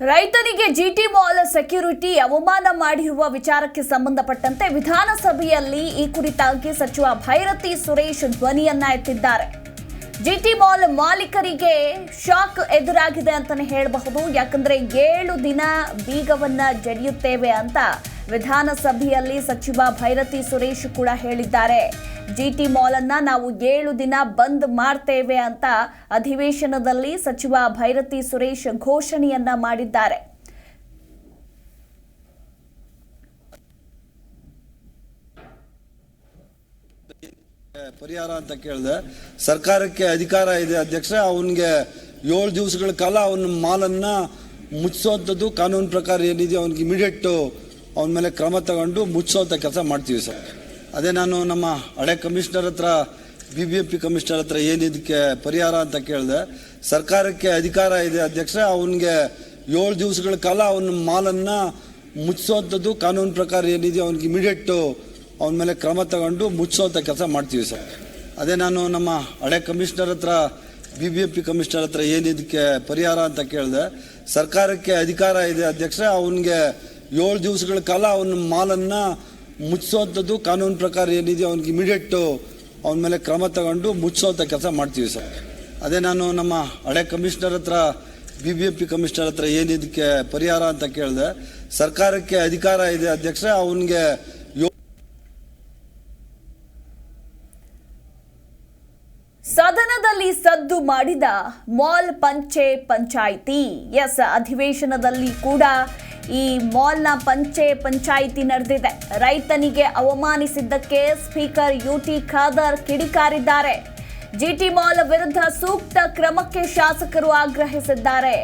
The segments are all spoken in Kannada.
ರೈತನಿಗೆ ಜಿಟಿ ಮಾಲ್ ಸೆಕ್ಯೂರಿಟಿ ಅವಮಾನ ಮಾಡಿರುವ ವಿಚಾರಕ್ಕೆ ಸಂಬಂಧಪಟ್ಟಂತೆ ವಿಧಾನಸಭೆಯಲ್ಲಿ ಈ ಕುರಿತಾಗಿ ಸಚಿವ ಭೈರತಿ ಸುರೇಶ್ ಧ್ವನಿಯನ್ನ ಎತ್ತಿದ್ದಾರೆ. ಜಿಟಿ ಮಾಲ್ ಮಾಲೀಕರಿಗೆ ಶಾಕ್ ಎದುರಾಗಿದೆ ಅಂತಾನೆ ಹೇಳಬಹುದು. ಯಾಕಂದ್ರೆ ಏಳು ದಿನ ಬೀಗವನ್ನ ಜಡಿಯುತ್ತೇವೆ ಅಂತ ವಿಧಾನಸಭೆಯಲ್ಲಿ ಸಚಿವ ಭೈರತಿ ಸುರೇಶ್ ಕೂಡ ಹೇಳಿದ್ದಾರೆ. ಜಿಟಿ ಮಾಲ್ ಅನ್ನ ನಾವು ಏಳು ದಿನ ಬಂದ್ ಮಾಡ್ತೇವೆ ಅಂತ ಅಧಿವೇಶನದಲ್ಲಿ ಸಚಿವ ಭೈರತಿ ಸುರೇಶ್ ಘೋಷಣೆಯನ್ನ ಮಾಡಿದ್ದಾರೆ. ಪರಿಹಾರ ಅಂತ ಕೇಳಿದೆ, ಸರ್ಕಾರಕ್ಕೆ ಅಧಿಕಾರ ಇದೆ ಅಧ್ಯಕ್ಷ, ಅವನಿಗೆ ಏಳು ದಿವಸಗಳ ಕಾಲ ಅವನ ಮಾಲನ್ನ ಮುಚ್ಚಿಸೋವಂಥದ್ದು ಕಾನೂನು ಪ್ರಕಾರ ಏನಿದೆ ಅವನಿಗೆ ಇಮಿಡಿಯೇಟ್ ಅವನ ಮೇಲೆ ಕ್ರಮ ತಗೊಂಡು ಮುಚ್ಚಿಸೋವಂಥ ಕೆಲಸ ಮಾಡ್ತೀವಿ ಸರ್. ಅದೇ ನಾನು ನಮ್ಮ ಹಳೆ ಕಮಿಷನರ್ ಹತ್ರ B B M P commissioner ಹತ್ರ ಏನಿದಕ್ಕೆ ಪರಿಹಾರ ಅಂತ ಕೇಳಿದೆ, ಸರ್ಕಾರಕ್ಕೆ ಅಧಿಕಾರ ಇದೆ ಅಧ್ಯಕ್ಷ, ಅವನಿಗೆ ಏಳು ದಿವಸಗಳ ಕಾಲ ಅವನ ಮಾಲನ್ನ ಮುಚ್ಚಿಸೋವಂಥದ್ದು ಕಾನೂನು ಪ್ರಕಾರ ಏನಿದೆ ಅವನಿಗೆ ಇಮಿಡಿಯೇಟ್ ಅವನ ಮೇಲೆ ಕ್ರಮ ತಗೊಂಡು ಮುಚ್ಚುವಂಥ ಕೆಲಸ ಮಾಡ್ತೀವಿ ಸರ್. ಅದೇ ನಾನು ನಮ್ಮ ಹಳೆ ಕಮಿಷನರ್ ಹತ್ರ B B M P commissioner ಹತ್ರ ಏನಿದಕ್ಕೆ ಪರಿಹಾರ ಅಂತ ಕೇಳಿದೆ. ಸರ್ಕಾರಕ್ಕೆ ಅಧಿಕಾರ ಇದೆ ಅಧ್ಯಕ್ಷ ಅವನಿಗೆ ಏಳು ದಿವಸಗಳ ಕಾಲ ಅವನ ಮಾಲನ್ನ ಮುಚ್ಚುವಂಥದ್ದು ಕಾನೂನು ಪ್ರಕಾರ ಏನಿದೆ ಅವನಿಗೆ ಇಮಿಡಿಯೇಟು ಅವನ ಮೇಲೆ ಕ್ರಮ ತಗೊಂಡು ಮುಚ್ಚುವಂಥ ಕೆಲಸ ಮಾಡ್ತೀವಿ ಸರ್. ಅದೇ ನಾನು ನಮ್ಮ ಹಳೆ ಕಮಿಷನರ್ ಹತ್ರ B B M P commissioner ಹತ್ರ ಏನಿದಕ್ಕೆ ಪರಿಹಾರ ಅಂತ ಕೇಳಿದೆ. ಸರ್ಕಾರಕ್ಕೆ ಅಧಿಕಾರ ಇದೆ ಅಧ್ಯಕ್ಷ ಅವನಿಗೆ ಸದನದಲ್ಲಿ ಸದ್ದು ಮಾಡಿದ ಮಾಲ್ ಪಂಚೆ ಪಂಚಾಯಿತಿ. ಎಸ್, ಅಧಿವೇಶನದಲ್ಲಿ ಕೂಡ ಈ ಮಾಲ್ನ ಪಂಚೆ ಪಂಚಾಯಿತಿ ನಡೆದಿದೆ. ರೈತನಿಗೆ ಅವಮಾನಿಸಿದ್ದಕ್ಕೆ ಸ್ಪೀಕರ್ ಯುಟಿ ಖಾದರ್ ಕಿಡಿಕಾರಿದ್ದಾರೆ. ಜಿಟಿ ಮಾಲ್ ವಿರುದ್ಧ ಸೂಕ್ತ ಕ್ರಮಕ್ಕೆ ಶಾಸಕರು ಆಗ್ರಹಿಸಿದ್ದಾರೆ.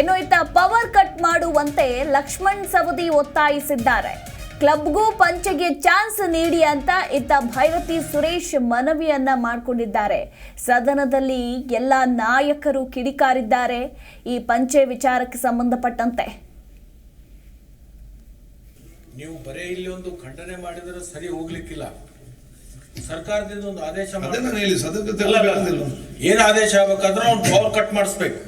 ಇನ್ನು ಇತ್ತ ಪವರ್ ಕಟ್ ಮಾಡುವಂತೆ ಲಕ್ಷ್ಮಣ್ ಸವದಿ ಒತ್ತಾಯಿಸಿದ್ದಾರೆ. ಕ್ಲಬ್ಗೂ ಪಂಚೆಗೆ ಚಾನ್ಸ್ ನೀಡಿ ಅಂತ ಇತ್ತ ಭೈರತಿ ಸುರೇಶ್ ಮನವಿಯನ್ನ ಮಾಡಿಕೊಂಡಿದ್ದಾರೆ. ಸದನದಲ್ಲಿ ಎಲ್ಲ ನಾಯಕರು ಕಿಡಿಕಾರಿದ್ದಾರೆ. ಈ ಪಂಚೆ ವಿಚಾರಕ್ಕೆ ಸಂಬಂಧಪಟ್ಟಂತೆ. ನೀವು ಬರೇ ಇಲ್ಲಿ ಒಂದು ಖಂಡನೆ ಮಾಡಿದರೆ ಸರಿ ಹೋಗ್ಲಿಕ್ಕಿಲ್ಲ. ಸರ್ಕಾರದಿಂದ ಒಂದು ಆದೇಶ ಏನು ಆದೇಶ ಆಗ್ಬೇಕಾದ್ರೆ ಅವ್ನು ಪವರ್ ಕಟ್ ಮಾಡಿಸ್ಬೇಕು.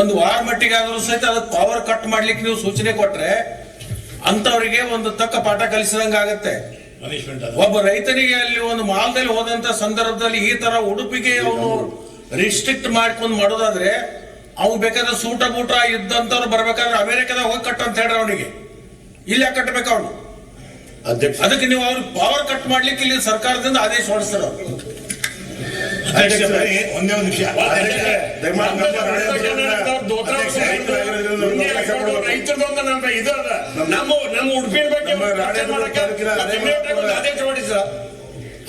ಒಂದು ವಾರ ಮಟ್ಟಿಗೆ ಆದ್ರೂ ಸಹಿತ ಅದಕ್ಕೆ ಪವರ್ ಕಟ್ ಮಾಡ್ಲಿಕ್ಕೆ ನೀವು ಸೂಚನೆ ಕೊಟ್ರೆ ಅಂತವರಿಗೆ ಒಂದು ತಕ್ಕ ಪಾಠ ಕಲಿಸಿದಂಗ ಆಗತ್ತೆ. ಒಬ್ಬ ರೈತನಿಗೆ ಅಲ್ಲಿ ಒಂದು ಮಾಲ್ದಲ್ಲಿ ಹೋದಂತ ಸಂದರ್ಭದಲ್ಲಿ ಈ ತರ ಉಡುಪಿಗೆ ಅವನು ರಿಸ್ಟ್ರಿಕ್ಟ್ ಮಾಡ್ಕೊಂಡು ಮಾಡೋದಾದ್ರೆ ಅವ್ನು ಬೇಕಾದ್ರೆ ಸೂಟ ಬೂಟ ಇದ್ದಂತವ್ರು ಬರ್ಬೇಕಾದ್ರೆ ಅಮೆರಿಕದಾಗ ಹೋಗಿ ಕಟ್ ಅಂತ ಹೇಳ್ರಿ ಅವನಿಗೆ. ಇಲ್ಲ ಕಟ್ಟಬೇಕು ಅವನು? ಅದಕ್ಕೆ ನೀವು ಅವ್ರಿಗೆ ಪವರ್ ಕಟ್ ಮಾಡ್ಲಿಕ್ಕೆ ಇಲ್ಲಿ ಸರ್ಕಾರದಿಂದ ಆದೇಶ ಹೊರಡಿಸ್ತಾರ ಅಧ್ಯಕ್ಷ, ಒಂದೇ ಒಂದು ನಿಮಿಷ ಅಧ್ಯಕ್ಷ, ದಯಮಾಡಿ ನಮ್ಮ ರೈತರದೊಂದು ನಮ್ಮ ಇದು ಅದ ನಮ್ಮ ನಮ್ಮ ಉಡುಪಿನ ಮಾಡಕ್ಕೆ ಒಂದು ಆದೇಶ ಹೊರಡಿಸ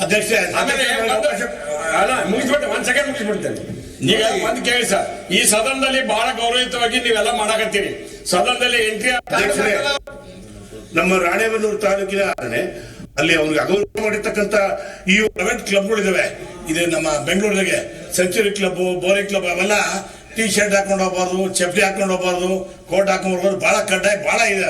ಅಧ್ಯಕ್ಷ ಆಮೇಲೆ ಒಂದು- ಅಲ್ಲ ಮುಗಿಸ್ಬಿಟ್ಟೆ ಒಂದ್ ಸೆಕೆಂಡ್ ಮುಗಿಸ್ಬಿಡ್ತೇನೆ. ಈಗ ಒಂದ್ ಕೇಳಿ ಸರ್ ಈ ಸದನದಲ್ಲಿ ಬಹಳ ಗೌರವಯುತವಾಗಿ ನೀವೆಲ್ಲ ಮಾಡಕತ್ತೀರಿ. ಸದನದಲ್ಲಿ ಎಂಟ್ರಿ ಅಧ್ಯಕ್ಷರೇ, ನಮ್ಮ ರಾಣೇಬೆನ್ನೂರು ತಾಲೂಕಿನ ಆನೆ ಅಲ್ಲಿ ಅವ್ರಿಗೆ ಅಗೌರವ ಮಾಡಿರ್ತಕ್ಕಂತ ಈ ಪ್ರೈವೇಟ್ ಕ್ಲಬ್ಗಳಿದಾವೆ ಇದೆ ನಮ್ಮ ಬೆಂಗಳೂರಿಗೆ ಸೆಂಚುರಿ ಕ್ಲಬ್ ಬೋರಿಂಗ್ ಕ್ಲಬ್ ಅವೆಲ್ಲ ಟೀ ಶರ್ಟ್ ಹಾಕೊಂಡು ಹೋಗ್ಬಾರ್ದು ಚಪ್ಪಲಿ ಹಾಕೊಂಡು ಹೋಗ್ಬಾರ್ದು ಕೋಟ್ ಹಾಕೊಂಡು ಹೋಗ್ಬಾರ್ದು ಭಾಳ ಕಡ್ಡಾಯ ಭಾಳ ಇದೆ.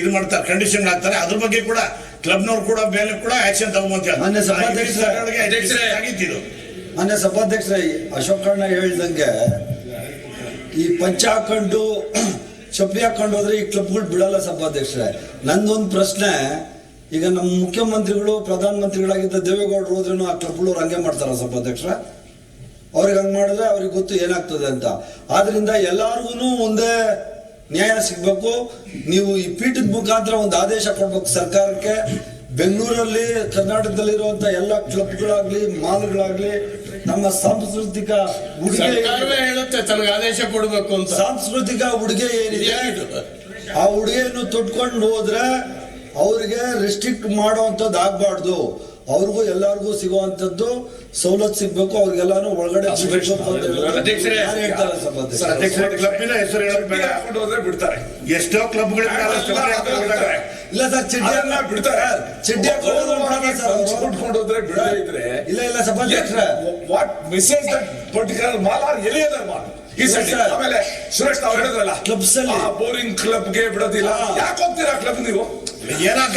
ಇದು ಮಾಡ್ತಾರೆ ಕಂಡೀಷನ್ ಹಾಕ್ತಾರೆ ಅದ್ರ ಬಗ್ಗೆ ಕೂಡ ಕ್ಲಬ್ನವ್ರು ಕೂಡ ಮೇಲೆ ಕೂಡ ಆಕ್ಷನ್ ತಗೊಂಬಂತ ಮಾನ್ಯ ಸಭಾಧ್ಯಕ್ಷರೇ, ಅಶೋಕ್ ಕಣ್ಣ ಹೇಳಿದಂಗೆ ಸಭಾಧ್ಯಕ್ಷರೇ ಅಶೋಕಣ್ಣ ಹೇಳ್ದಂಗೆ ಈ ಪಂಚ ಹಾಕೊಂಡು ಚಪ್ಪಲಿ ಹಾಕೊಂಡು ಹೋದ್ರೆ ಈ ಕ್ಲಬ್ಗಳು ಬಿಡಲ್ಲ ಸಭಾಧ್ಯಕ್ಷರೇ. ನಂದೊಂದು ಪ್ರಶ್ನೆ ಈಗ ನಮ್ಮ ಮುಖ್ಯಮಂತ್ರಿಗಳು ಪ್ರಧಾನಮಂತ್ರಿಗಳಾಗಿದ್ದ ದೇವೇಗೌಡರು ಹೋದ್ರೂ ಆ ಕ್ಲಬ್ಗಳು ಹಂಗೆ ಮಾಡ್ತಾರ ಸಭಾಧ್ಯಕ್ಷರ. ಅವ್ರಿಗೆ ಹಂಗೆ ಮಾಡಿದ್ರೆ ಅವ್ರಿಗೆ ಗೊತ್ತು ಏನಾಗ್ತದೆ ಅಂತ. ಆದ್ರಿಂದ ಎಲ್ಲಾರ್ಗು ಒಂದೇ ನ್ಯಾಯ ಸಿಗ್ಬೇಕು. ನೀವು ಈ ಪೀಠದ ಮುಖಾಂತರ ಒಂದು ಆದೇಶ ಕೊಡ್ಬೇಕು ಸರ್ಕಾರಕ್ಕೆ. ಬೆಂಗಳೂರಲ್ಲಿ ಕರ್ನಾಟಕದಲ್ಲಿರುವಂತ ಎಲ್ಲ ಕ್ಲಬ್ಗಳಾಗ್ಲಿ ಮಾಲ್ಗಳಾಗ್ಲಿ ನಮ್ಮ ಸಾಂಸ್ಕೃತಿಕ ಉಡುಗೆ ಹೇಳುತ್ತೆ ತನಗೆ ಆದೇಶ ಕೊಡಬೇಕು ಅಂತ. ಸಾಂಸ್ಕೃತಿಕ ಉಡುಗೆ ಏನಿದೆ ಆ ಉಡುಗೆಯನ್ನು ತೊಟ್ಕೊಂಡು ಹೋದ್ರೆ ಅವ್ರಿಗೆ ರೆಸ್ಟ್ರಿಕ್ಟ್ ಮಾಡುವಂಥದ್ದು ಆಗ್ಬಾರ್ದು. ಅವ್ರಿಗೂ ಎಲ್ಲರಿಗೂ ಸಿಗುವಂತದ್ದು ಸವಲತ್ತು ಸಿಗ್ಬೇಕು ಅವ್ರಿಗೆಲ್ಲಾನು ಒಳಗಡೆ ಕ್ಲಬ್ಬಿನ ಹೆಸರು ಹೋದ್ರೆ ಬಿಡ್ತಾರೆ. ಎಷ್ಟೋ ಕ್ಲಬ್ ಇಲ್ಲ ಸರ್ ಚಡ್ಡಿ ಅದನ್ನ ಬಿಡ್ತಾರೆ. ಚಡ್ಡಿ ಸರ್. ಉಟ್ಕೊಂಡು ಹೋದ್ರೆ ಬಿಡದೇ ಇದ್ರೆ ಇಲ್ಲ ಇಲ್ಲ ಸಭಾಧ್ಯಕ್ಷರೇ what message that particular mall or ಎಲ್ಲಿ ಅದರ್ ಮಾಲ್ ಈ ಸೆಟ್ ಆಮೇಲೆ ಸುರೇಶ್ ಅವ್ರು ಹೇಳಿದ್ರಲ್ಲ ಕ್ಲಬ್ಸ್ ಅಲ್ಲಿ. ಬೋರಿಂಗ್ ಕ್ಲಬ್ಗೆ ಬಿಡೋದಿಲ್ಲ. ಯಾಕೆ ಹೋಗ್ತೀರಾ ಕ್ಲಬ್ ನೀವು? ಏನಾಗ